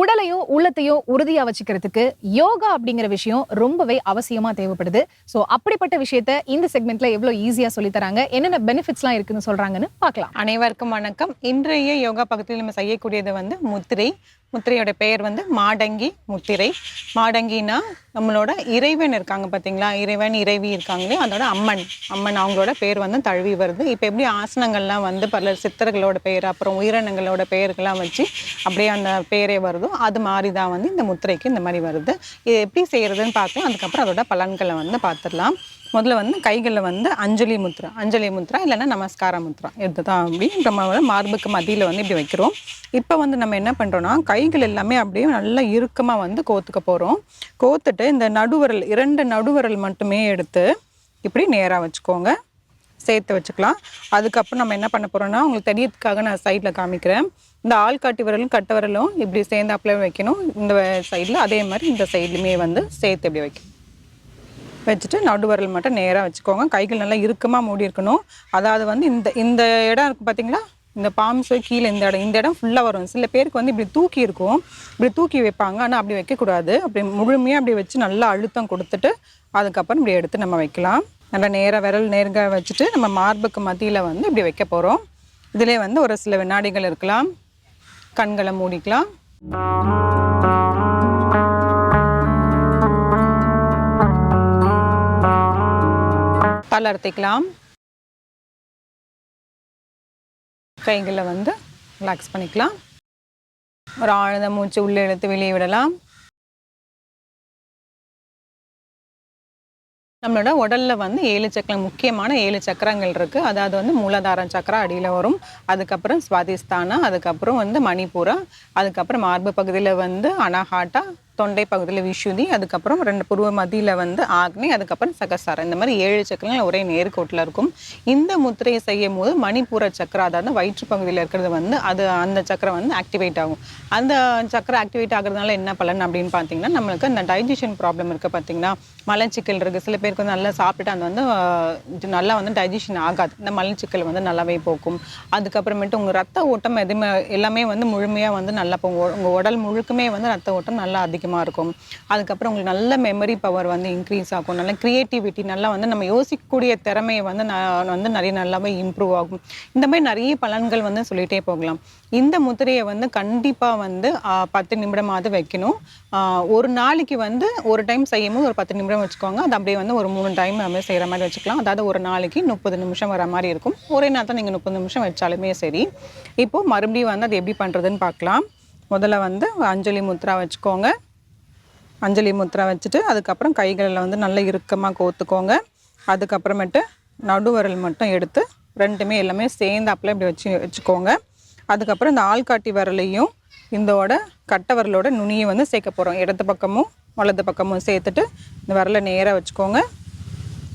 உடலையோ உள்ளத்தையோ உறுதியா வச்சுக்கிறதுக்கு யோகா அப்படிங்கிற விஷயம் ரொம்பவே அவசியமா தேவைப்படுது. சோ அப்படிப்பட்ட விஷயத்த இந்த செக்மெண்ட்ல எவ்வளவு ஈஸியா சொல்லி தராங்க என்னென்ன பெனிஃபிட்ஸ்லாம் இருக்குன்னு சொல்றாங்கன்னு பார்க்கலாம். அனைவருக்கும் வணக்கம். இன்றைய யோகா பக்கத்தில் நம்ம செய்யக்கூடியது வந்து முத்திரை. முத்திரையோட பெயர் வந்து மாடங்கி முத்திரை. மாடங்கினா நம்மளோட இறைவன் இருக்காங்க பார்த்தீங்களா இறைவன் இறைவி இருக்காங்களே அதோட அம்மன். அம்மன் அவங்களோட பேர் வந்து தழுவி வருது. இப்போ எப்படி ஆசனங்கள்லாம் வந்து பல சித்தர்களோட பெயர் அப்புறம் உயிரினங்களோட பெயர்கள்லாம் வச்சு அப்படியே அந்த பேரே வருது. அது மாதிரி தான் வந்து இந்த முத்திரைக்கு இந்த மாதிரி வருது. இது எப்படி செய்கிறதுன்னு பார்த்தோம். அதுக்கப்புறம் அதோட பலன்களை வந்து பார்த்துடலாம். முதல்ல வந்து கைகளில் வந்து அஞ்சலி முத்ரா அஞ்சலி முத்ரா இல்லைன்னா நமஸ்கார முத்ரா இதுதான் அப்படி. நம்ம வந்து மார்புக்கு மதியில் வந்து இப்படி வைக்கிறோம். இப்போ வந்து நம்ம என்ன பண்ணுறோன்னா கைகள் எல்லாமே அப்படியே நல்லா இறுக்கமாக வந்து கோத்துக்க போகிறோம் கோத்துட்டு இந்த நடுவரல் இரண்டு நடுவரல் மட்டுமே எடுத்து இப்படி நேராக வச்சுக்கோங்க. சேர்த்து வச்சுக்கலாம். அதுக்கப்புறம் நம்ம என்ன பண்ண போகிறோன்னா உங்களுக்கு தெரியறதுக்காக நான் சைடில் காமிக்கிறேன். இந்த ஆள்காட்டி விரலும் கட்ட விரலும் இப்படி சேர்ந்தாப்புல வைக்கணும். இந்த சைடில் அதே மாதிரி இந்த சைட்லையுமே வந்து சேர்த்து இப்படி வைக்கணும். வச்சுட்டு நடு விரல் மட்டும் நேராக வச்சுக்கோங்க. கைகள் நல்லா இறுக்கமாக மூடி இருக்கணும். அதாவது வந்து இந்த இந்த இடம் இருக்குது பார்த்தீங்களா இந்த பாம்ஸு கீழே இந்த இடம். இந்த இடம் ஃபுல்லாக வரும். சில பேருக்கு வந்து இப்படி தூக்கி இருக்கும். இப்படி தூக்கி வைப்பாங்க. ஆனால் அப்படி வைக்கக்கூடாது. அப்படி முழுமையாக அப்படி வச்சு நல்லா அழுத்தம் கொடுத்துட்டு அதுக்கப்புறம் இப்படி எடுத்து நம்ம வைக்கலாம். நல்லா நேராக விரல் நேர்க வச்சுட்டு நம்ம மார்புக்கு மத்தியில் வந்து இப்படி வைக்க போகிறோம் இதிலே வந்து ஒரு சில வினாடிகள் இருக்கலாம். கண்களை மூடிக்கலாம். தளர்த்திக்கலாம் கைகளை வந்து ரிலாக்ஸ் பண்ணிக்கலாம். ஒரு ஆழ்ந்த மூச்சு உள்ளே இழுத்து வெளியே விடலாம். நம்மளோட உடலில் வந்து ஏழு சக்கரம் முக்கியமான ஏழு சக்கரங்கள் இருக்குது அதாவது வந்து மூலாதாரம் சக்கரம் அடியில் வரும். அதுக்கப்புறம் சுவாதிஸ்தானா அதுக்கப்புறம் வந்து மணிப்பூரா அதுக்கப்புறம் மார்பு பகுதியில் வந்து அனாஹாட்டா தொண்டை பகுதியில் விஷுதி அதுக்கப்புறம் ரெண்டு புருவ மதியில் வந்து ஆக்னி அதுக்கப்புறம் சகசாரம். இந்த மாதிரி ஏழு சக்கரங்கள் ஒரே நேர்கோட்டில் இருக்கும். இந்த முத்திரையை செய்யும் போது மணிப்பூர சக்கரம் அதாவது வயிற்று பகுதியில் இருக்கிறது வந்து அது அந்த சக்கரம் வந்து ஆக்டிவேட் ஆகும். அந்த சக்கரம் ஆக்டிவேட் ஆகிறதுனால என்ன பலன் அப்படின்னு பார்த்தீங்கன்னா நம்மளுக்கு அந்த டைஜஷன் ப்ராப்ளம் இருக்குது பார்த்தீங்கன்னா மலச்சிக்கல் இருக்குது சில பேருக்கு வந்து நல்லா சாப்பிட்டுட்டு அது வந்து நல்லா வந்து டைஜஷன் ஆகாது. இந்த மலச்சிக்கல் வந்து நல்லாவே போக்கும். அதுக்கப்புறமேட்டு உங்கள் ரத்த ஓட்டம் எதுவுமே எல்லாமே வந்து முழுமையாக வந்து நல்லா போகும் உங்கள் உடல் முழுக்குமே வந்து ரத்த ஓட்டம் நல்லா அதிகம் அதிகமாக இருக்கும். அதுக்கப்புறம் உங்களுக்கு நல்ல மெமரி பவர் வந்து இன்க்ரீஸ் ஆகும். நல்ல க்ரியேட்டிவிட்டி நல்லா வந்து நம்ம யோசிக்கக்கூடிய திறமையை வந்து நான் வந்து நிறைய நல்லாவே இம்ப்ரூவ் ஆகும். இந்த மாதிரி நிறைய பலன்கள் வந்து சொல்லிகிட்டே போகலாம். இந்த முத்திரையை வந்து கண்டிப்பாக வந்து பத்து நிமிடமாவது வைக்கணும். ஒரு நாளைக்கு வந்து ஒரு டைம் செய்யும் போது ஒரு பத்து நிமிடம் வச்சுக்கோங்க. அது அப்படியே வந்து ஒரு மூணு டைம் நம்ம செய்கிற மாதிரி வச்சுக்கலாம். அதாவது ஒரு நாளைக்கு முப்பது நிமிஷம் வர மாதிரி இருக்கும். ஒரே நேரத்தில் நீங்கள் முப்பது நிமிஷம் வச்சாலுமே சரி. இப்போது மறுபடியும் வந்து அது எப்படி பண்ணுறதுன்னு பார்க்கலாம். முதல்ல வந்து அஞ்சலி முத்ரா வச்சுக்கோங்க. அஞ்சலி முத்திரை வச்சுட்டு அதுக்கப்புறம் கைகளில் வந்து நல்லா இறுக்கமாக கோத்துக்கோங்க. அதுக்கப்புறமேட்டு நடுவரல் மட்டும் எடுத்து ரெண்டுமே எல்லாமே சேர்ந்து சேர்ந்தாப்புல இப்படி வச்சு வச்சுக்கோங்க. அதுக்கப்புறம் இந்த ஆள்காட்டி விரலையும் இந்தோட கட்டை விரலோட நுனியை வந்து சேர்க்க போகிறோம் இடது பக்கமும் வலது பக்கமும் சேர்த்துட்டு இந்த விரலை நேராக வச்சுக்கோங்க.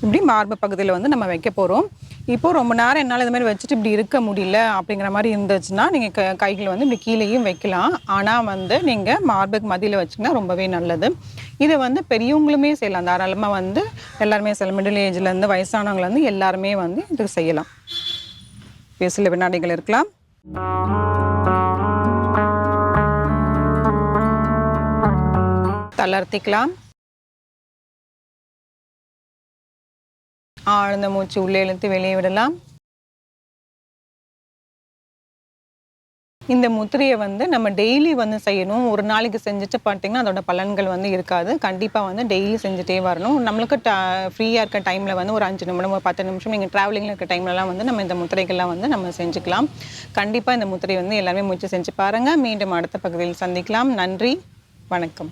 இப்படி மார்பு பகுதியில் வந்து நம்ம வைக்க போகிறோம் இப்போ ரொம்ப நேரம் என்னால் இது மாதிரி வச்சுட்டு இப்படி இருக்க முடியல அப்படிங்கிற மாதிரி இருந்துச்சுன்னா நீங்கள் க கைகளை வந்து இப்படி கீழேயும் வைக்கலாம். ஆனால் வந்து நீங்கள் மார்புக்கு மதியில் வச்சிங்கன்னா ரொம்பவே நல்லது. இதை வந்து பெரியவங்களுமே செய்யலாம். தாராளமாக வந்து எல்லாருமே செய்யலாம் மிடில் ஏஜ்லேருந்து வயசானவங்கலேருந்து எல்லாருமே வந்து இது செய்யலாம். இப்போ சில வினாடிகள் இருக்கலாம். தளர்த்திக்கலாம். ஆழ்ந்த மூச்சு உள்ளே இழுத்து வெளியே விடலாம். இந்த முத்திரையை வந்து நம்ம டெய்லி வந்து செய்யணும். ஒரு நாளைக்கு செஞ்சுட்டு பார்த்தீங்கன்னா அதோட பலன்கள் வந்து இருக்காது. கண்டிப்பாக வந்து டெய்லி செஞ்சுட்டே வரணும். நம்மளுக்கு ஃப்ரீயாக இருக்க டைமில் வந்து ஒரு அஞ்சு நிமிடம் ஒரு பத்து நிமிஷம் நீங்கள் ட்ராவலிங்கில் இருக்க டைம்லலாம் வந்து நம்ம இந்த முத்திரைகள்லாம் வந்து நம்ம செஞ்சுக்கலாம். கண்டிப்பாக இந்த முத்திரை வந்து எல்லாமே முயற்சி செஞ்சு பாருங்கள் மீண்டும் அடுத்த பகுதியில் சந்திக்கலாம். நன்றி. வணக்கம்.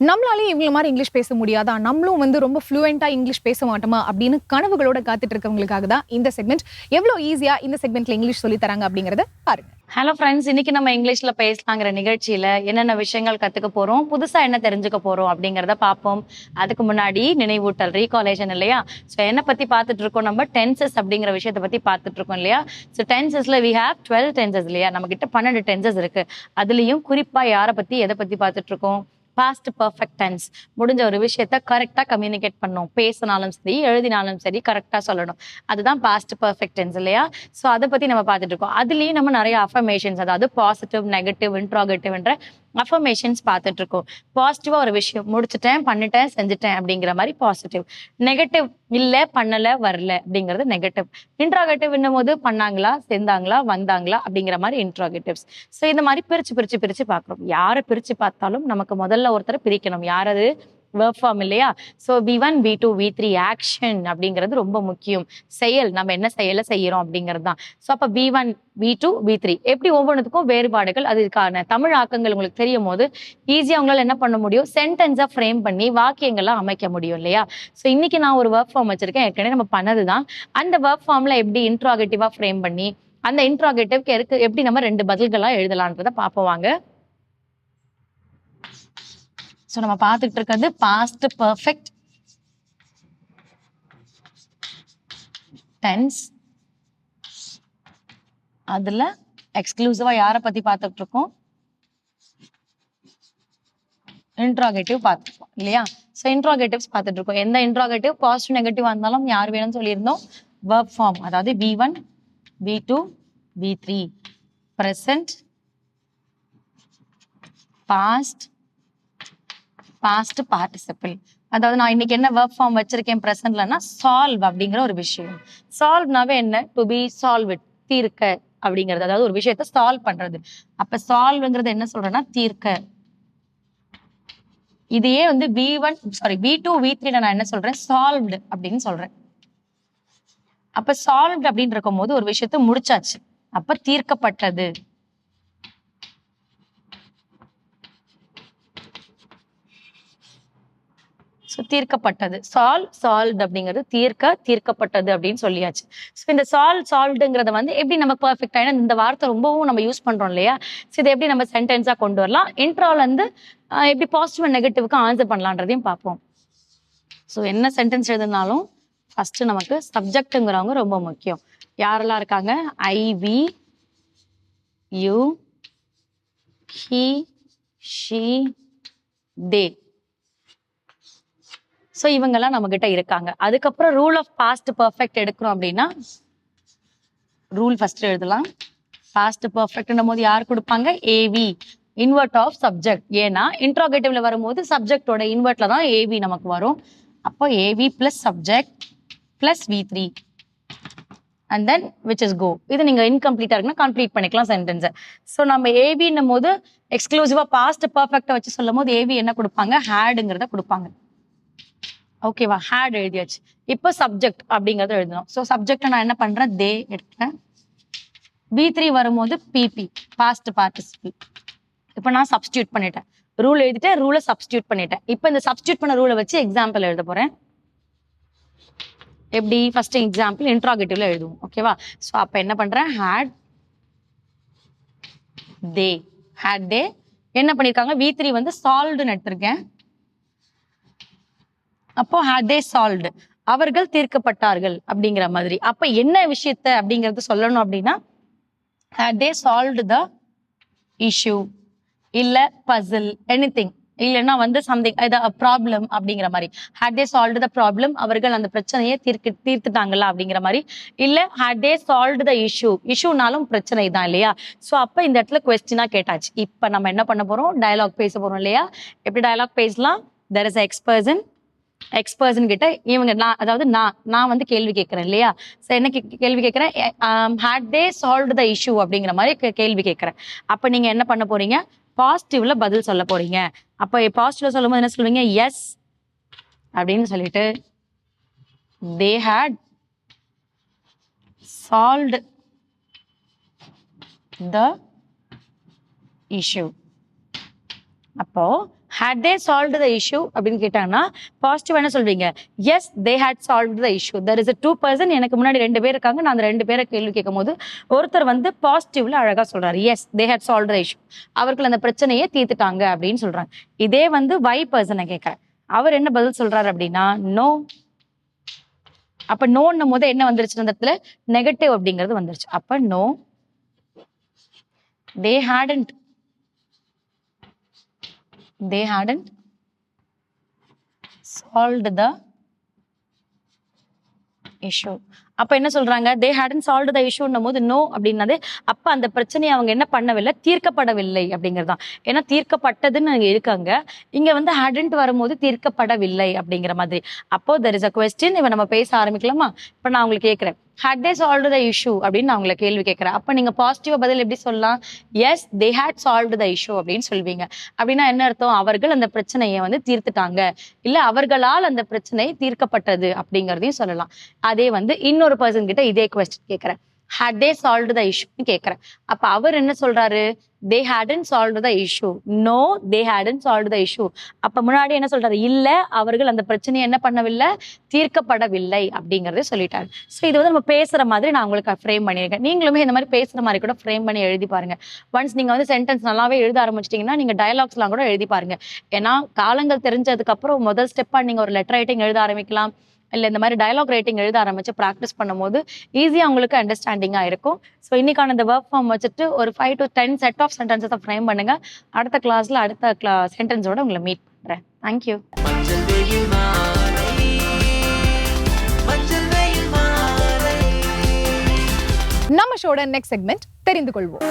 நம்மளாலேயும் இவங்கள மாதிரி இங்கிலீஷ் பேச முடியாதா? நம்மளும் வந்து ரொம்ப ஃப்ளூயண்ட்டாக இங்கிலீஷ் பேச மாட்டோமா? அப்படின்னு கனவுகளோட காத்துட்டு இருக்கவங்களுக்காக தான் இந்த செக்மெண்ட் எவ்வளோ ஈஸியா இந்த செக்மெண்ட்ல இங்கிலீஷ் சொல்லி தராங்க அப்படிங்கறத பாருங்க. ஹலோ ஃப்ரெண்ட்ஸ் இன்னைக்கு நம்ம இங்கிலீஷ்ல பேசலாங்கிற நிகழ்ச்சியில என்னென்ன விஷயங்கள் கத்துக்க போறோம் புதுசா என்ன தெரிஞ்சுக்க போறோம் அப்படிங்கறத பார்ப்போம் அதுக்கு முன்னாடி நினைவூட்டல் ரீகாலேஷன் இல்லையா? ஸோ என்ன பத்தி பார்த்துட்டு இருக்கோம் நம்ம டென்சஸ் அப்படிங்கிற விஷயத்தை பத்தி பார்த்துட்டு இருக்கோம் இல்லையா ஸோ டென்சஸ்ல வி ஹேவ் டுவெல் டென்சஸ் இல்லையா? நம்ம கிட்ட பன்னெண்டு டென்சஸ் இருக்கு. அதுலயும் குறிப்பா யாரை பத்தி எதை பத்தி பார்த்துட்டு இருக்கோம் பாஸ்ட் பர்ஃபெக்ட் டென்ஸ் முடிஞ்ச ஒரு விஷயத்த கரெக்டாக கம்யூனிகேட் பண்ணணும் பேசினாலும் சரி எழுதினாலும் சரி கரெக்டாக சொல்லணும். அதுதான் பாஸ்ட் பர்ஃபெக்ட் டென்ஸ் இல்லையா? ஸோ அதை பற்றி நம்ம பார்த்துட்டு இருக்கோம். அதுலேயும் நம்ம நிறைய அஃபர்மேஷன்ஸ் அதாவது பாசிட்டிவ் நெகட்டிவ் இன்ட்ராகேட்டிவ்ன்ற அஃபர்மேஷன்ஸ் பார்த்துட்டு இருக்கோம் பாசிட்டிவாக ஒரு விஷயம் முடிச்சிட்டேன் பண்ணிட்டேன் செஞ்சுட்டேன் அப்படிங்கிற மாதிரி பாசிட்டிவ் நெகட்டிவ் இல்லை பண்ணலை வரல அப்படிங்கிறது நெகட்டிவ் இன்ட்ராகேட்டிவ் போது பண்ணாங்களா செஞ்சாங்களா வந்தாங்களா அப்படிங்கிற மாதிரி இன்ட்ராகேட்டிவ்ஸ் ஸோ இந்த மாதிரி பிரிச்சு பிரிச்சு பிரிச்சு பார்க்குறோம். யாரை பிரிச்சு பார்த்தாலும் நமக்கு முதல்ல ஒருத்தரை பிரிக்கணும். யார் அது? வேர்க் ஃபார்ம் இல்லையா? So V one V two V three action அப்படிங்கிறது ரொம்ப முக்கியம். செயல் நம்ம என்ன செயலை செய்யறோம் அப்படிங்கிறது தான் ஸோ அப்போ V one V two V three எப்படி ஒவ்வொன்றுத்துக்கும் வேறுபாடுகள் அதுக்கான தமிழ் ஆக்கங்கள் உங்களுக்கு தெரியும் போது ஈஸியாக உங்களால் என்ன பண்ண முடியும்? சென்டென்ஸாக ஃப்ரேம் பண்ணி வாக்கியங்கள்லாம் அமைக்க முடியும் இல்லையா? ஸோ இன்னைக்கு நான் ஒரு ஒர்க் ஃபார்ம் வச்சிருக்கேன். ஏற்கனவே நம்ம பண்ணது தான் அந்த ஒர்க் ஃபார்மில் எப்படி இன்ட்ராகேட்டிவாக ஃப்ரேம் பண்ணி அந்த இன்ட்ராகேட்டிவ்க்கு எருக்கு எப்படி நம்ம ரெண்டு பதில்களாக எழுதலான்றதை பார்ப்போம் வாங்க. ஸோ நம்ம பார்த்துட்டு இருக்கிறது பாஸ்ட் பர்ஃபெக்ட் டென்ஸ் அதுல எக்ஸ்க்ளூசிவா யாரை பத்தி பார்த்துட்டு இருக்கோம்? இன்ட்ராகேட்டிவ் பார்த்துருக்கோம் இல்லையா? ஸோ இன்ட்ராகேட்டிவ்ஸ் பார்த்துட்டு இருக்கோம். எந்த இன்ட்ராகேட்டிவ் பாசிட்டிவ் நெகட்டிவ் இருந்தாலும் யார் வேணும்னு சொல்லியிருந்தோம்? verb ஃபார்ம் அதாவது V one V two V three present past past participle அதாவது நான் இன்னைக்கு என்ன ஒர்க் ஃபார்ம் வச்சிருக்கேன் ப்ரெசன்ட்லன்னா சால்வ் அப்படிங்கிற ஒரு விஷயம். சால்வ்னாவே என்ன? டு பி சால்வ் தீர்க்க அப்படிங்கிறது. அதாவது ஒரு விஷயத்த சால்வ் பண்றது. அப்ப சால்வ்ங்கிறது என்ன சொல்றேன்னா தீர்க்க. இதையே வந்து V one sorry V two V three நான் என்ன சொல்றேன்? சால்வ்டு அப்படின்னு சொல்றேன். அப்ப சால்வ்டு அப்படின்னு இருக்கும் போது ஒரு விஷயத்த முடிச்சாச்சு. அப்ப தீர்க்கப்பட்டது. தீர்க்கப்பட்டது. சால்வ் சால்வ்ட் அப்படிங்கிறது தீர்க்க தீர்க்கப்பட்டது அப்படின்னு சொல்லியாச்சு. ஸோ இந்த சால் சால்வ்டுங்கிறத வந்து எப்படி நம்ம பர்ஃபெக்ட் ஆயினா இந்த வார்த்தை ரொம்பவும் நம்ம யூஸ் பண்ணுறோம் இல்லையா? ஸோ இதை எப்படி நம்ம சென்டென்ஸாக கொண்டு வரலாம்? இன்ட்ராலேருந்து எப்படி பாசிட்டிவ் நெகட்டிவ்க்கு ஆன்சர் பண்ணலான்றதையும் பார்ப்போம். ஸோ என்ன சென்டென்ஸ் எழுதுனாலும் ஃபஸ்ட்டு நமக்கு சப்ஜெக்ட்டுங்கிறவங்க ரொம்ப முக்கியம். யாரெல்லாம் இருக்காங்க? I we you he she they so இவங்கெல்லாம் நம்ம கிட்ட இருக்காங்க. அதுக்கப்புறம் ரூல் ஆஃப் பாஸ்ட் பர்ஃபெக்ட் எடுக்கிறோம் அப்படின்னா ரூல் ஃபர்ஸ்ட் எழுதலாம். பாஸ்ட் பர்ஃபெக்ட்னும் போது யார் கொடுப்பாங்க? ஏவி இன்வெர்ட் ஆஃப் சப்ஜெக்ட் ஏன்னா இன்ட்ரோகேட்டிவ்ல வரும்போது சப்ஜெக்டோட இன்வெர்ட்ல தான் ஏவி நமக்கு வரும். அப்போ AV plus subject plus V three and then which is go இது நீங்க இன்கம்ப்ளீட்டா இருக்குன்னா கம்ப்ளீட் பண்ணிக்கலாம் சென்டென்ஸை ஸோ நம்ம ஏவின்னும் போது எக்ஸ்க்ளூசிவா பாஸ்ட் பர்ஃபெக்டா வச்சு சொல்லும் போது ஏவி என்ன கொடுப்பாங்க? ஹேடுங்கிறத கொடுப்பாங்க. ஓகேவா ஹேட் எழுதியாச்சு. இப்போ சப்ஜெக்ட் அப்படிங்கறத எழுதணும். ஸோ சப்ஜெக்ட் நான் என்ன பண்றேன்? தே எடுக்கிறேன் பி த்ரீ வரும்போது பிபி பாஸ்ட் பார்ட்டிசிபிள் இப்போ நான் சப்ஸ்டியூட் பண்ணிட்டேன். ரூல் எழுதிட்டேன் ரூலை சப்ஸ்டியூட் பண்ணிட்டேன். இப்போ இந்த சப்ஸ்டியூட் பண்ண ரூலை வச்சு எக்ஸாம்பிள் எழுத போறேன். எப்படி? ஃபர்ஸ்ட் எக்ஸாம்பிள் இன்ட்ராகேட்டிவ்ல எழுதுவோம். ஓகேவா ஸோ அப்போ என்ன பண்றேன்? ஹேட் தே ஹேட் தே என்ன பண்ணியிருக்காங்க வி த்ரீ வந்து சால்வ்டுன்னு எடுத்திருக்கேன். அப்போ had they சால்வ்டு அவர்கள் தீர்க்கப்பட்டார்கள் அப்படிங்கிற மாதிரி. அப்ப என்ன விஷயத்த அப்படிங்கறது சொல்லணும் அப்படின்னா had they solved the issue இல்ல எனி திங் இல்லைன்னா வந்து சம்திங் ப்ராப்ளம் அப்படிங்கிற மாதிரி. Had they solved the problem அவர்கள் அந்த பிரச்சனையை தீர்க்க தீர்த்துட்டாங்களா அப்படிங்கிற மாதிரி. இல்ல had they solved the issue இஷ்யூனாலும் பிரச்சனை தான் இல்லையா? ஸோ அப்ப இந்த இடத்துல கொஸ்டினா கேட்டாச்சு. இப்ப நம்ம என்ன பண்ண போறோம்? டயலாக் பேச போறோம் இல்லையா? எப்படி டயலாக் பேசலாம்? There is X person X கிட்ட இவங்க நான் அதாவது நான் நான் வந்து கேள்வி கேட்குறேன் இல்லையா? ஸோ என்ன கேள்வி கேட்குறேன்? Had they solve the issue அப்படிங்கிற மாதிரி கேள்வி கேட்குறேன். அப்போ நீங்கள் என்ன பண்ண போறீங்க? பாசிட்டிவ்ல பதில் சொல்ல போறீங்க. அப்போ பாசிட்டிவ்ல சொல்லும்போது என்ன சொல்லுவீங்க? எஸ் அப்படின்னு சொல்லிட்டு they had solved the issue அப்போ had they solved the issue அப்படின்னு கேட்டாங்கன்னா பாசிட்டிவ் என்ன சொல்வீங்க yes they had solved the issue there is a two person எனக்கு முன்னாடி ரெண்டு பேர் இருக்காங்க. நான் அந்த ரெண்டு பேரை கேள்வி கேட்கும் போது ஒருத்தர் வந்து பாசிட்டிவ்ல அழகா சொல்றாரு. Yes they had solve the issue அவர்கள் அந்த பிரச்சனையை தீர்த்துட்டாங்க அப்படின்னு சொல்றாங்க. இதே வந்து வை பர்சனை கேட்கறேன் அவர் என்ன பதில் சொல்றாரு அப்படின்னா நோ அப்ப நோன்னும் போது என்ன வந்துருச்சு அந்த இடத்துல? நெகட்டிவ் அப்படிங்கிறது வந்துருச்சு. அப்ப no they hadn't they hadn't solved the issue. அப்ப என்ன சொல்றாங்க? They hadn't solved the issue போது நோ அப்படின்னது அப்ப அந்த பிரச்சனையை அவங்க என்ன பண்ணவில்லை? தீர்க்கப்படவில்லை அப்படிங்கறதுதான் ஏன்னா தீர்க்கப்பட்டதுன்னு இருக்காங்க இங்க வந்து hadn't வரும்போது தீர்க்கப்படவில்லை அப்படிங்கிற மாதிரி. அப்போ தெர் இஸ் அ கொஸ்டின் இப்ப நம்ம பேச ஆரம்பிக்கலாமா? இப்ப நான் உங்களுக்கு கேட்கிறேன் had they solve the issue அப்படின்னு நான் உங்களை கேள்வி கேட்கிறேன். அப்ப நீங்க பாசிட்டிவா பதில் எப்படி சொல்லலாம்? Yes they had solve the issue அப்படின்னு சொல்வீங்க. அப்படின்னா என்ன அர்த்தம்? அவர்கள் அந்த பிரச்சனையை வந்து தீர்த்துட்டாங்க. இல்ல அவர்களால் அந்த பிரச்சனை தீர்க்கப்பட்டது அப்படிங்கறதையும் சொல்லலாம். அதே வந்து இன்னொரு பர்சன் கிட்ட இதே கொஸ்டின் கேட்கிறேன். ஹேட் they solved த இஷ்யூன்னு கேட்கிறேன் அப்ப அவர் என்ன சொல்றாரு? They hadn't solved the issue no they hadn't solved the issue அப்ப முன்னாடி என்ன சொல்றாரு? இல்ல அவர்கள் அந்த பிரச்சனையை என்ன பண்ணவில்லை? தீர்க்கப்படவில்லை அப்படிங்கிறத சொல்லிட்டாரு. சோ இது வந்து நம்ம பேசுற மாதிரி நான் உங்களுக்கு ஃப்ரேம் பண்ணியிருக்கேன். நீங்களுமே இந்த மாதிரி பேசுற மாதிரி கூட ஃப்ரேம் பண்ணி எழுதி பாருங்க. ஒன்ஸ் நீங்க வந்து சென்டென்ஸ் நல்லாவே எழுத ஆரம்பிச்சிட்டீங்கன்னா நீங்க டயலாக்ஸ்லாம் கூட எழுதி பாருங்க. ஏன்னா காலங்கள் தெரிஞ்சதுக்கப்புறம் முதல் ஸ்டெப்பா நீங்க ஒரு லெட்டர் ரைட்டிங் எழுத ஆரம்பிக்கலாம். இல்ல இந்த மாதிரி டயலாக் ரைட்டிங் எழுத ஆரம்பிச்சு ப்ராக்டிஸ் பண்ணும்போது ஈஸியா உங்களுக்கு அண்டர்ஸ்டாண்டிங்கா இருக்கும். ஸோ இன்னைக்கான இந்த ஒர்க் ஃபார்ம் வச்சுட்டு ஒரு five to ten set of சென்டென்ஸை ஃப்ரேம் பண்ணுங்க. அடுத்த கிளாஸ்ல அடுத்த கிளா சென்டென்ஸோட உங்களை மீட் பண்றேன். தேங்க்யூ நம்ம ஷோட நெக்ஸ்ட் செக்மெண்ட் தெரிந்து கொள்வோம்.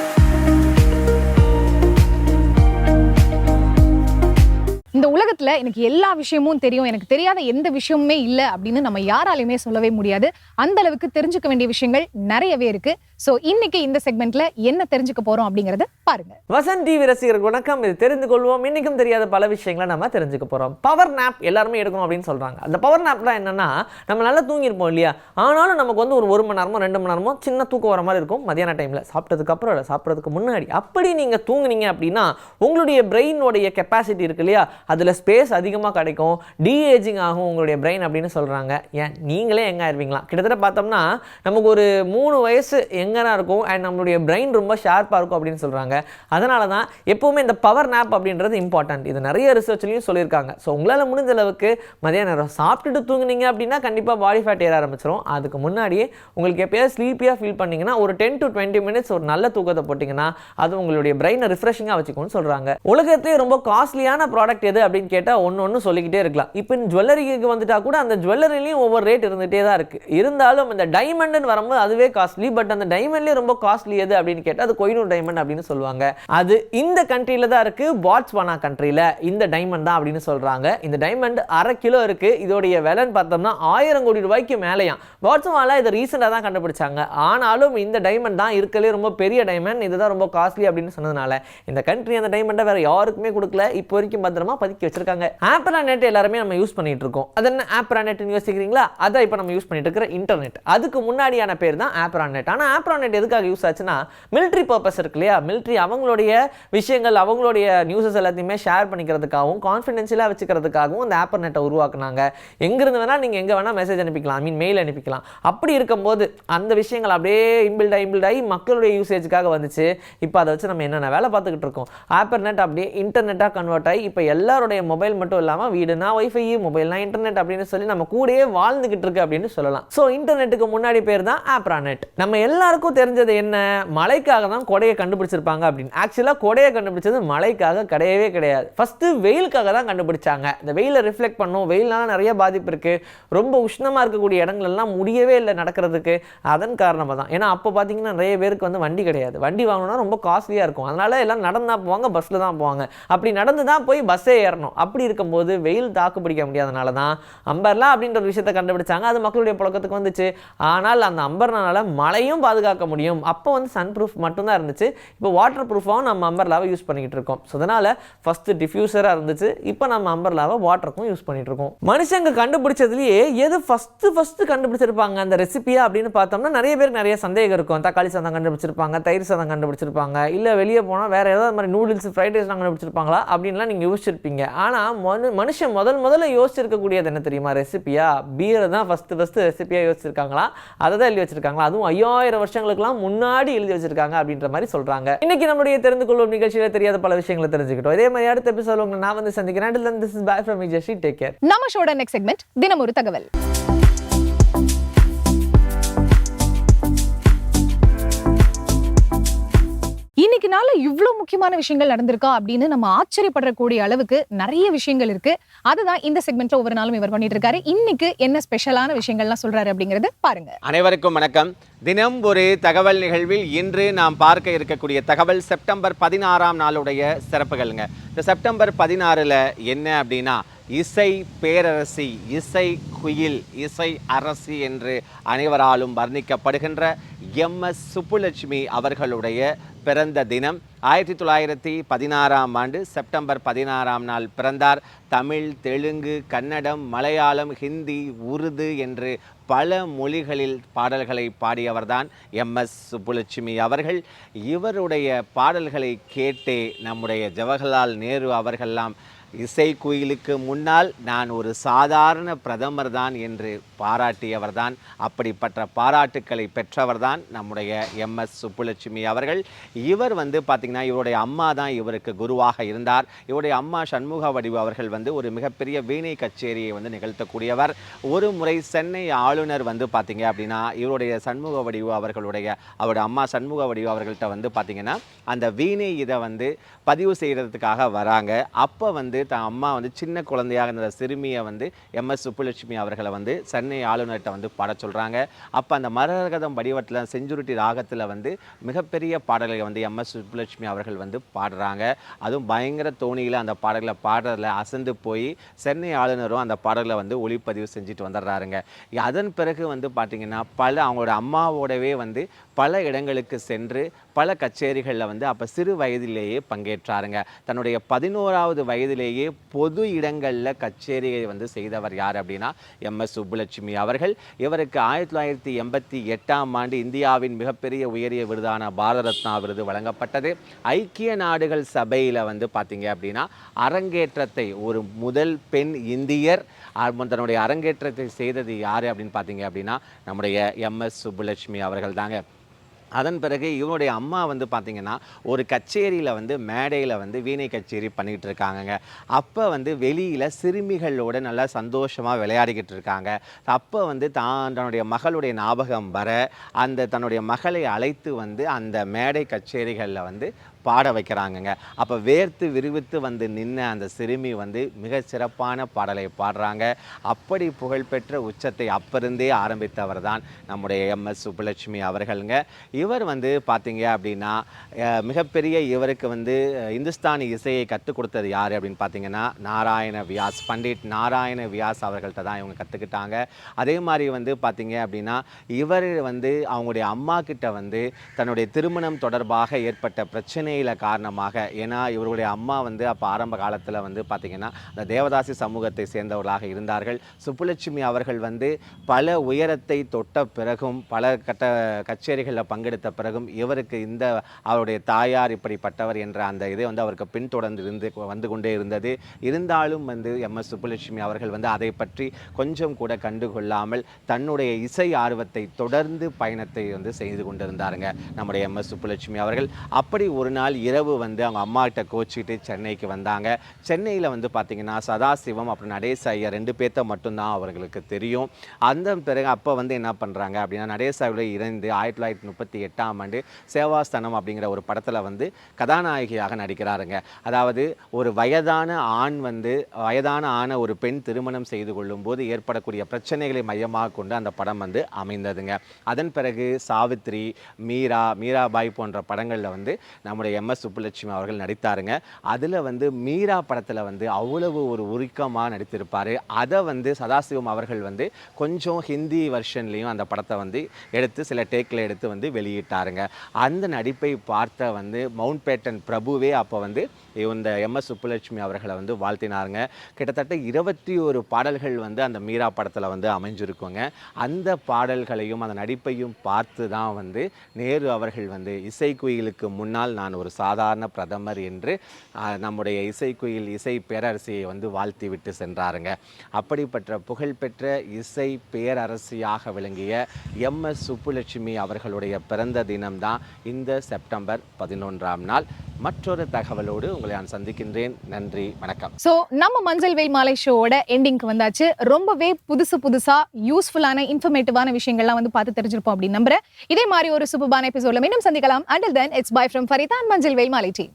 இந்த உலகத்துல எனக்கு எல்லா விஷயமும் தெரியும். எனக்கு தெரியாத எந்த விஷயமுமே இல்ல அப்படின்னு நம்ம யாராலையுமே சொல்லவே முடியாது. அந்த அளவுக்கு தெரிஞ்சுக்க வேண்டிய விஷயங்கள் நிறையவே இருக்கு. ஸோ இன்னைக்கு இந்த செக்மெண்ட்ல என்ன தெரிஞ்சுக்க போறோம் அப்படிங்கறத பாருங்க. வசந்த் டிவி ரசிகர்கள் வணக்கம். இது தெரிந்து கொள்வோம். இன்னைக்கும் தெரியாத பல விஷயங்களை நம்ம தெரிஞ்சுக்க போறோம். பவர் நாப் எல்லாருமே எடுக்கணும் அப்படின்னு சொல்றாங்க. அந்த பவர் நாப்லாம் என்னன்னா நம்ம நல்லா தூங்கியிருப்போம் இல்லையா? ஆனாலும் நமக்கு வந்து ஒரு ஒரு மணி நேரமோ ரெண்டு மணி நேரமோ சின்ன தூக்கம் வர மாதிரி இருக்கும் மதியான டைம்ல சாப்பிட்டதுக்கு அப்புறம் இல்லை சாப்பிட்றதுக்கு முன்னாடி. அப்படி நீங்க தூங்குனீங்க அப்படின்னா உங்களுடைய பிரெயினோடைய கெப்பாசிட்டி இருக்கு இல்லையா? அதுல ஸ்பேஸ் அதிகமாக கிடைக்கும். டீஏஜிங் ஆகும் உங்களுடைய பிரெயின் அப்படின்னு சொல்றாங்க. ஏன்? நீங்களே எங்க ஆயிருவீங்களா? கிட்டத்தட்ட பார்த்தோம்னா நமக்கு ஒரு மூணு வயசு எங்கன்னா இருக்கும்? அண்ட் நம்மளுடைய பிரெயின் ரொம்ப ஷார்ப்பாக இருக்கும் அப்படின்னு சொல்கிறாங்க அதனால தான் எப்போவுமே இந்த பவர் நேப் அப்படின்றது இம்பார்ட்டன்ட் இது நிறைய ரிசர்ச்லையும் சொல்லியிருக்காங்க. ஸோ உங்களால் முடிஞ்ச அளவுக்கு மதிய நேரம் சாப்பிட்டுட்டு தூங்குனீங்க அப்படின்னா கண்டிப்பாக பாடி ஃபேட் ஏற ஆரம்பிச்சிடும் அதுக்கு முன்னாடியே உங்களுக்கு எப்பயாவது ஸ்லீப்பியாக ஃபீல் பண்ணிங்கன்னா ஒரு டென் டு டுவெண்ட்டி மினிட்ஸ் ஒரு நல்ல தூக்கத்தை போட்டிங்கன்னா அது உங்களுடைய பிரெயினை ரிஃப்ரெஷிங்காக வச்சுக்கும்னு சொல்கிறாங்க உலகத்திலே ரொம்ப காஸ்ட்லியான ப்ராடக்ட் எது அப்படின்னு கேட்டால் ஒன்று ஒன்று சொல்லிக்கிட்டே இருக்கலாம். இப்போ ஜுவல்லரிக்கு வந்துட்டால் கூட அந்த ஜுவல்லரிலையும் ஒவ்வொரு ரேட் இருந்துகிட்டே தான் இருக்குது இருந்தாலும் இந்த டைமண்டுன்னு வரும்போது அதுவே காஸ்ட்லி பட் அந்த டைமண்ட்லேயே ரொம்ப காஸ்ட்லி எது அப்படின்னு கேட்டால் அது கொயினூர் டைமண்ட் அப்படின்னு சொல்லுவாங்க. அது இந்த கண்ட்ரியில் தான் இருக்குது பாட்ஸ்வானா கண்ட்ரியில் இந்த டைமண்ட் தான் அப்படின்னு சொல்கிறாங்க இந்த டைமண்ட் அரை கிலோ இருக்குது இதோடைய விலைன்னு பார்த்தோம்னா ஆயிரம் கோடி ரூபாய்க்கு மேலேயாம். பாட்ஸ்வானா இதை ரீசெண்டாக தான் கண்டுபிடிச்சாங்க. ஆனாலும் இந்த டைமண்ட் தான் இருக்கலே ரொம்ப பெரிய டைமண்ட் இதுதான் ரொம்ப காஸ்ட்லி அப்படின்னு சொன்னதுனால இந்த கண்ட்ரி அந்த டைமண்டை வேறு யாருக்குமே கொடுக்கல. இப்போ வரைக்கும் பத்திரமா பதுக்கி வச்சிருக்காங்க. ஆப்ரா நெட் எல்லாருமே நம்ம யூஸ் பண்ணிட்டு இருக்கோம். அது என்ன? ஆப்ரா நெட்னு யோசிக்கிறீங்களா? அதான் இப்போ நம்ம யூஸ் பண்ணிட்டு இருக்கிற இன்டர்நெட் அதுக்கு முன்னாடியான பேர் தான் ஆப்ரா நெட் ஆனால் ஆப்பரா நெட் எதுக்காக யூஸ் ஆச்சுன்னா மிலிட்ரி பர்பஸ் இருக்கு இல்லையா? மிலிட்ரி அவங்களுடைய விஷயங்கள் அவங்களுடைய நியூஸஸ் எல்லாத்தையுமே ஷேர் பண்ணிக்கிறதுக்காகவும் கான்ஃபிடென்ஷியலாக வச்சுக்கிறதுக்காகவும் அந்த ஆப்பர் நெட்டை உருவாக்குனாங்க. எங்கிருந்து வேணால் நீங்கள் எங்கே வேணால் மெசேஜ் அனுப்பிக்கலாம். ஐ மீன் மெயில் அனுப்பிக்கலாம். அப்படி இருக்கும்போது அந்த விஷயங்கள் அப்படியே இம்பில்ட் இம்பில்ட் ஆகி மக்களுடைய யூசேஜுக்காக வந்துச்சு. இப்போ அதை வச்சு நம்ம என்னென்ன வேலை பார்த்துக்கிட்டு இருக்கோம்? ஆப்பர் நெட் அப்படியே இன்டர்நெட்டாக கன்வெர்ட் ஆகி இப்போ எல்லாருடைய மொபைல் மட்டும் இல்லாமல் வீடுனா ஒய்ஃபை மொபைல்னா இன்டர்நெட் அப்படின்னு சொல்லி நம்ம கூடயே வாழ்ந்துக்கிட்டு இருக்கு அப்படின்னு சொல்லலாம். ஸோ இன்டர்நெட்டுக்கு முன்னாடி பேர் தான் ஆப்ரா நெட் நம்ம எல்லாருக்கும் தெரிஞ்சது என்ன? மழைக்காக தான் கொடையை கண்டுபிடிச்சிருப்பாங்க அப்படின்னு. ஆக்சுவலாக கொடையை கண்டுபிடிச்சது மழைக்காக கிடையவே கிடையாது. ஃபஸ்ட்டு வெயிலுக்காக தான் கண்டுபிடிச்சாங்க. இந்த வெயிலை ரிஃப்ளெக்ட் பண்ணும். வெயில்னால நிறைய பாதிப்பு இருக்கு. ரொம்ப உஷ்ணமாக இருக்கக்கூடிய இடங்கள்லாம் எல்லாம் முடியவே இல்லை நடக்கிறதுக்கு. அதன் காரணமாக தான் ஏன்னா அப்போ பார்த்தீங்கன்னா நிறைய பேருக்கு வந்து வண்டி கிடையாது. வண்டி வாங்கணும்னா ரொம்ப காஸ்ட்லியாக இருக்கும். அதனால எல்லாம் நடந்து தான் போவாங்க பஸ்ஸில் தான் போவாங்க. அப்படி நடந்து தான் போய் பஸ்ஸே ஏறணும். அப்படி இருக்கும்போது வெயில் தாக்கு பிடிக்க முடியாதனால தான் அம்பர்லா அப்படின்ற ஒரு விஷயத்தை கண்டுபிடிச்சாங்க. அது மக்களுடைய புழக்கத்துக்கு வந்துச்சு. ஆனால் அந்த அம்பர்னால மழையும் பாதுகாப்பு பாதுகாக்க முடியும். அப்போ வந்து சன் ப்ரூஃப் மட்டும்தான் இருந்துச்சு. இப்போ வாட்டர் ப்ரூஃபாகவும் நம்ம அம்பர்லாவை யூஸ் பண்ணிக்கிட்டு இருக்கோம். ஸோ அதனால் ஃபஸ்ட்டு டிஃப்யூசராக இருந்துச்சு. இப்போ நம்ம அம்பர்லாவை வாட்டருக்கும் யூஸ் பண்ணிகிட்டு இருக்கோம். மனுஷங்க கண்டுபிடிச்சதுலேயே எது ஃபஸ்ட்டு ஃபஸ்ட்டு கண்டுபிடிச்சிருப்பாங்க? அந்த ரெசிபியா அப்படின்னு பார்த்தோம்னா நிறைய பேருக்கு நிறைய சந்தேகம் இருக்கும். தக்காளி சாதம் கண்டுபிடிச்சிருப்பாங்க தயிர் சாதம் கண்டுபிடிச்சிருப்பாங்க இல்லை வெளியே போனால் வேறு ஏதாவது மாதிரி நூடுல்ஸ் ஃப்ரைட் ரைஸ்லாம் கண்டுபிடிச்சிருப்பாங்களா? அப்படின்லாம் நீங்கள் யோசிச்சிருப்பீங்க. ஆனால் மனு மனுஷன் முதல் முதல்ல யோசிச்சிருக்கக்கூடியது என்ன தெரியுமா? ரெசிபியா பீரை தான் ஃபஸ்ட்டு ஃபஸ்ட்டு ரெசிபியாக யோசிச்சிருக்காங்களா? அதை தான் எழுதி வச்சிருக்காங்களா? அதுவும் ஐயாயிரம் வருஷம் வருஷங்களுக்குலாம் முன்னாடி எழுதி வச்சிருக்காங்க அப்படின்ற மாதிரி சொல்றாங்க. இன்னைக்கு நம்மளுடைய தெரிந்து கொள்ளும் நிகழ்ச்சியில தெரியாத பல விஷயங்களை தெரிஞ்சுக்கிட்டோம். இதே மாதிரி அடுத்த எபிசோட உங்களை நான் வந்து சந்திக்கிறேன். நம்ம ஷோட நெக்ஸ்ட் செக்மெண்ட் தினம் ஒரு தகவல். இன்னைக்கு நாள்ல இவ்வளோ முக்கியமான விஷயங்கள் நடந்திருக்கா அப்படின்னு நம்ம ஆச்சரியப்படக்கூடிய அளவுக்கு நிறைய விஷயங்கள் இருக்கு. அதுதான் இந்த செக்மெண்ட்ல ஒவ்வொரு நாளும் இவர் பண்ணிட்டு இருக்காரு. இன்னைக்கு என்ன ஸ்பெஷலான விஷயங்கள்லாம் சொல்றாரு அப்படிங்கிறது பாருங்க. அனைவருக்கும் வணக்கம். தினம் ஒரு தகவல் நிகழ்வில் இன்று நாம் பார்க்க இருக்கக்கூடிய தகவல் செப்டம்பர் பதினாறாம் நாளுடைய சிறப்புகள்ங்க. இந்த செப்டம்பர் பதினாறில் என்ன அப்படின்னா இசை பேரரசி இசை குயில் இசை அரசி என்று அனைவராலும் வர்ணிக்கப்படுகின்ற எம் எஸ் சுப்புலட்சுமி அவர்களுடைய பிறந்த தினம். ஆயிரத்தி தொள்ளாயிரத்தி பதினாறாம் ஆண்டு செப்டம்பர் பதினாறாம் நாள் பிறந்தார். தமிழ் தெலுங்கு கன்னடம் மலையாளம் ஹிந்தி உருது என்று பல மொழிகளில் பாடல்களை பாடியவர்தான் எம். எஸ். சுப்புலட்சுமி அவர்கள். இவருடைய பாடல்களை கேட்டே நம்முடைய ஜவஹர்லால் நேரு அவர்கள்லாம் இசை குயிலுக்கு முன்னால் நான் ஒரு சாதாரண பிரதமர் தான் என்று பாராட்டியவர்தான். அப்படிப்பட்ட பாராட்டுக்களை பெற்றவர்தான் நம்முடைய எம். எஸ். சுப்புலட்சுமி அவர்கள். இவர் வந்து பார்த்திங்கன்னா இவருடைய அம்மா தான் இவருக்கு குருவாக இருந்தார். இவருடைய அம்மா சண்முக வடிவு அவர்கள் வந்து ஒரு மிகப்பெரிய வீணை கச்சேரியை வந்து நிகழ்த்தக்கூடியவர். ஒரு முறை சென்னை ஆளுநர் வந்து பார்த்திங்க அப்படின்னா இவருடைய சண்முக வடிவு அவர்களுடைய அவருடைய அம்மா சண்முக வடிவு அவர்கள்ட்ட வந்து பார்த்திங்கன்னா அந்த வீணை இதை வந்து பதிவு செய்கிறதுக்காக வராங்க. அப்போ வந்து தான் அம்மா வந்து சின்ன குழந்தையாக இருந்த சிறுமியை வந்து எம் எஸ் சுப்புலட்சுமி அவர்களை வந்து சென்னை ஆளுநர்கிட்ட வந்து பாட சொல்கிறாங்க அப்போ அந்த மரகதம் வடிவத்தில் செஞ்சுருட்டி ராகத்தில் வந்து மிகப்பெரிய பாடல்களை வந்து எம் எஸ் சுப்புலட்சுமி அவர்கள் வந்து பாடுறாங்க. அதுவும் பயங்கர தோணியில் அந்த பாடல்களை பாடுறதில் அசந்து போய் சென்னை ஆளுநரும் அந்த பாடல்களை வந்து ஒளிப்பதிவு செஞ்சுட்டு வந்துடுறாருங்க. அதன் பிறகு வந்து பார்த்திங்கன்னா பல அவங்களோட அம்மாவோடவே வந்து பல இடங்களுக்கு சென்று பல கச்சேரிகளில் வந்து அப்போ சிறு வயதிலேயே பங்கேற்றாருங்க. தன்னுடைய பதினோராவது வயதிலேயே பொது இடங்களில் கச்சேரியை வந்து செய்தவர் யார் அப்படின்னா எம். எஸ். சுப்புலட்சுமி அவர்கள். இவருக்கு ஆயிரத்தி தொள்ளாயிரத்தி எண்பத்தி எட்டாம் ஆண்டு இந்தியாவின் மிகப்பெரிய உயரிய விருதான பாரத ரத்னா விருது வழங்கப்பட்டது. ஐக்கிய நாடுகள் சபையில் வந்து பார்த்தீங்க அப்படின்னா அரங்கேற்றத்தை ஒரு முதல் பெண் இந்தியர் தன்னுடைய அரங்கேற்றத்தை செய்தது யார் அப்படின்னு பார்த்தீங்க அப்படின்னா நம்முடைய எம். எஸ். சுப்புலட்சுமி அவர்கள் தாங்க. அதன் பிறகு இவனுடைய அம்மா வந்து பார்த்திங்கன்னா ஒரு கச்சேரியில் வந்து மேடையில் வந்து வீணை கச்சேரி பண்ணிக்கிட்டு இருக்காங்கங்க. அப்போ வந்து வெளியில் சிறுமிகளோட நல்லா சந்தோஷமாக விளையாடிக்கிட்டு இருக்காங்க. அப்போ வந்து தான் தன்னுடைய மகளுடைய ஞாபகம் வர அந்த தன்னுடைய மகளை அழைத்து வந்து அந்த மேடை கச்சேரிகளில் வந்து பாட வைக்கிறாங்கங்க. அப்போ வேர்த்து விரிவித்து வந்து நின்று அந்த சிறுமி வந்து மிக சிறப்பான பாடலை பாடுறாங்க. அப்படி புகழ்பெற்ற உச்சத்தை அப்பிருந்தே ஆரம்பித்தவர் தான் நம்முடைய எம். எஸ். சுப்புலட்சுமி அவர்களுங்க. இவர் வந்து பார்த்தீங்க அப்படின்னா மிகப்பெரிய இவருக்கு வந்து இந்துஸ்தானி இசையை கற்றுக் கொடுத்தது யார் அப்படின்னு பார்த்தீங்கன்னா நாராயண வியாஸ் பண்டிட் நாராயண வியாஸ் அவர்கள்ட்ட தான் இவங்க கற்றுக்கிட்டாங்க அதே மாதிரி வந்து பார்த்தீங்க அப்படின்னா இவர் வந்து அவங்களுடைய அம்மா கிட்ட வந்து தன்னுடைய திருமணம் தொடர்பாக ஏற்பட்ட பிரச்சனை பிரச்சனையில காரணமாக ஏன்னா இவருடைய அம்மா வந்து அப்போ ஆரம்ப காலத்தில் வந்து பார்த்தீங்கன்னா அந்த தேவதாசி சமூகத்தை சேர்ந்தவர்களாக இருந்தார்கள். சுப்புலட்சுமி அவர்கள் வந்து பல உயரத்தை தொட்ட பிறகும் பல கட்ட கச்சேரிகளில் பங்கெடுத்த பிறகும் இவருக்கு இந்த அவருடைய தாயார் இப்படிப்பட்டவர் என்ற அந்த இதை வந்து அவருக்கு பின்தொடர்ந்து இருந்து வந்து கொண்டே இருந்தது. இருந்தாலும் வந்து எம். எஸ். சுப்புலட்சுமி அவர்கள் வந்து அதை பற்றி கொஞ்சம் கூட கண்டுகொள்ளாமல் தன்னுடைய இசை ஆர்வத்தை தொடர்ந்து பயணத்தை வந்து செய்து கொண்டிருந்தாருங்க நம்முடைய எம். எஸ். சுப்புலட்சுமி அவர்கள். அப்படி ஒரு நாள் நாள் இரவு வந்து அவங்க அம்மாகிட்ட கோச்சிக்கிட்டு சென்னைக்கு வந்தாங்க. சென்னையில் வந்து பார்த்தீங்கன்னா சதாசிவம் அப்புறம் நடேச ஐயா ரெண்டு பேர்த்த மட்டும்தான் அவர்களுக்கு தெரியும். அந்த பிறகு அப்போ வந்து என்ன பண்ணுறாங்க அப்படின்னா நடேசாவில் இருந்து ஆயிரத்தி தொள்ளாயிரத்தி முப்பத்தி எட்டாம் ஆண்டு சேவாஸ்தனம் அப்படிங்கிற ஒரு படத்தில் வந்து கதாநாயகியாக நடிக்கிறாருங்க. அதாவது ஒரு வயதான ஆண் வந்து வயதான ஆன ஒரு பெண் திருமணம் செய்து கொள்ளும்போது ஏற்படக்கூடிய பிரச்சனைகளை மையமாக கொண்டு அந்த படம் வந்து அமைந்ததுங்க. அதன் பிறகு சாவித்ரி மீரா மீராபாய் போன்ற படங்களில் வந்து நம்முடைய நம்முடைய எம் எஸ் சுப்புலட்சுமி அவர்கள் நடித்தாருங்க. அதில் வந்து மீரா படத்தில் வந்து அவ்வளவு ஒரு உருக்கமாக நடித்திருப்பார். அதை வந்து சதாசிவம் அவர்கள் வந்து கொஞ்சம் ஹிந்தி வெர்ஷன்லேயும் அந்த படத்தை வந்து எடுத்து சில டேக்கில் எடுத்து வந்து வெளியிட்டாருங்க. அந்த நடிப்பை பார்த்த வந்து மவுண்ட் பேட்டன் பிரபுவே அப்போ வந்து இந்த எம் எஸ் சுப்புலட்சுமி அவர்களை வந்து வாழ்த்தினாருங்க. கிட்டத்தட்ட இருபத்தி ஒரு பாடல்கள் வந்து அந்த மீரா படத்தில் வந்து அமைஞ்சிருக்குங்க. அந்த பாடல்களையும் அந்த நடிப்பையும் பார்த்து தான் வந்து நேரு அவர்கள் வந்து இசைக்குயிலுக்கு முன்னால் நான் ஒரு சாதாரண பிரதமர் என்று நம்முடைய இசைக்குயில் இசை பேரரசியை வந்து வாழ்த்தி விட்டு சென்றாருங்க. அப்படிப்பட்ட புகழ்பெற்ற இசை பேரரசியாக விளங்கிய எம். எஸ். சுப்புலட்சுமி அவர்களுடைய பிறந்த தினம்தான் இந்த செப்டம்பர் பதினொன்றாம் நாள். மற்றொரு தகவலோடு உங்களை நான் சந்திக்கின்றேன். நன்றி வணக்கம். ஸோ நம்ம மஞ்சள் வெயில் மாலை ஷோவோட எண்டிங்க்கு வந்தாச்சு. ரொம்பவே புதுசு புதுசா யூஸ்ஃபுல்லான இன்ஃபர்மேட்டிவான விஷயங்கள்லாம் வந்து பார்த்து தெரிஞ்சிருப்போம் அப்படின்னு நம்புறேன். இதே மாதிரி ஒரு சூப்பர்பான எபிசோட்ல மீண்டும் சந்திக்கலாம். Until then it's bye from Farida and Manjal Velmalai team.